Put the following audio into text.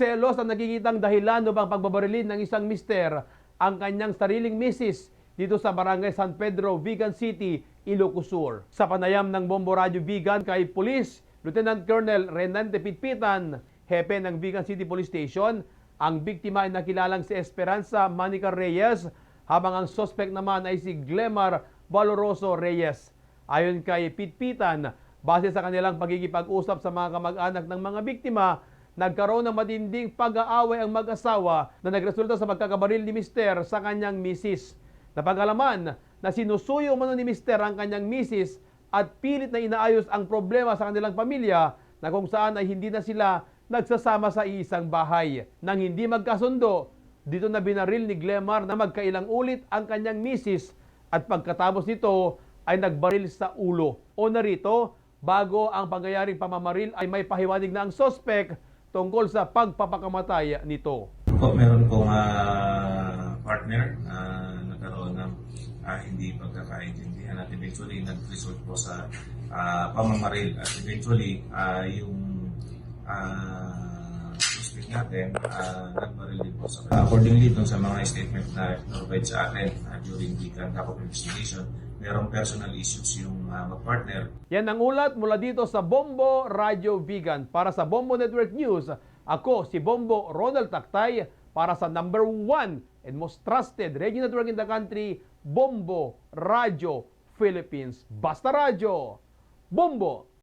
Selos ang nakikitang dahilan upang pagbabarilin ng isang mister ang kanyang sariling misis dito sa Barangay San Pedro, Vigan City, Ilocos Sur. Sa panayam ng Bombo Radio Vigan kay Police Lieutenant Colonel Renante Pitpitan, hepe ng Vigan City Police Station, ang biktima ay nakilalang si Esperanza Manica Reyes habang ang suspect naman ay si Glemar Valoroso Reyes. Ayon kay Pitpitan, base sa kanilang pagkikipag-usap sa mga kamag-anak ng mga biktima, nagkaroon ng matinding pag-aaway ang mag-asawa na nagresulta sa pagkakabaril ni Mister sa kanyang misis. Napagalaman na sinusuyo umano ni Mister ang kanyang misis at pilit na inaayos ang problema sa kanilang pamilya na kung saan ay hindi na sila nagsasama sa iisang bahay. Nang hindi magkasundo, dito na binaril ni Glemar na magkailang ulit ang kanyang misis at pagkatapos nito ay nagbaril sa ulo. O narito, bago ang pangyayaring pamamaril ay may pahiwanig na ang sospek tungkol sa pagpapakamatay nito. Po, meron pong ah, partner na nagkaroon ng ah, hindi pagkakaintindihan at eventually nag-result po sa ah, pamamaril at eventually ah, yung ah, suspect natin ah, nagbaril din po sa Accordingly dun sa mga statement na provide sa akin ah, during the conduct of investigation, merong personal issues yung ah, mag-partner Yan ang ulat mula dito sa Bombo Radio Vegan. Para sa Bombo Network News, ako si Bombo Ronald Taktay para sa number one and most trusted radio network in the country, Bombo Radio Philippines. Basta Radio! Bombo!